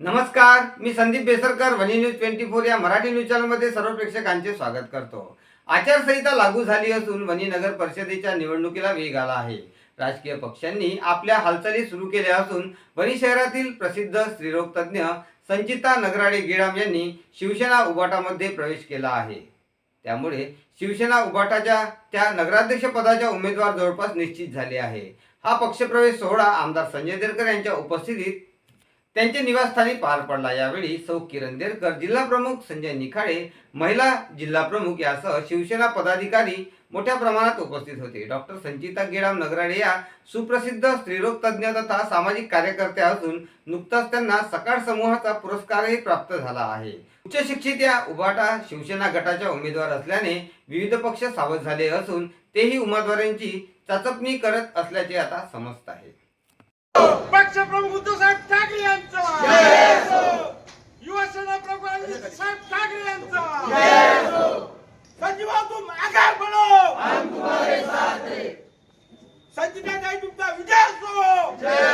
नमस्कार मी Sandeep Besarkar Wani news twenty four या Marathi news चॅनलमध्ये सर्व प्रेक्षकांचे स्वागत करतो. आचारसंहिता लागू झाली असून वनी नगर परिषदेच्या निवडणुकीला वेग आला आहे. राजकीय पक्षांनी आपल्या हालचाली सुरू केल्या असून वनी शहरातील प्रसिद्ध स्त्रीरोग तज्ज्ञ संचिता नगराडे गेडाम यांनी शिवसेना उबाटामध्ये प्रवेश केला आहे. त्यामुळे शिवसेना उबाटाच्या त्या नगराध्यक्ष पदाच्या उमेदवार जवळपास निश्चित झाले आहे. हा पक्षप्रवेश सोहळा आमदार संजय देरकर यांच्या उपस्थितीत त्यांच्या निवासस्थानी पार पडला. यावेळी सौ. किरण देरकर जिल्हा प्रमुख संजय निखाडे महिला जिल्हा प्रमुख यासह शिवसेना पदाधिकारी मोठ्या प्रमाणात उपस्थित होते. डॉक्टर संचिता गेडाम नगराडे या सुप्रसिद्ध स्त्रीरोग तज्ज्ञ तथा सामाजिक कार्यकर्त्या असून नुकताच त्यांना सकाळ समूहाचा पुरस्कारही प्राप्त झाला आहे. उच्च शिक्षित या उभाटा शिवसेना गटाच्या उमेदवार असल्याने विविध पक्ष सावध झाले असून तेही उमेदवारांची चाचपणी करत असल्याचे आता समजत आहे. A gente Santidade aí do Jesus! Jesus!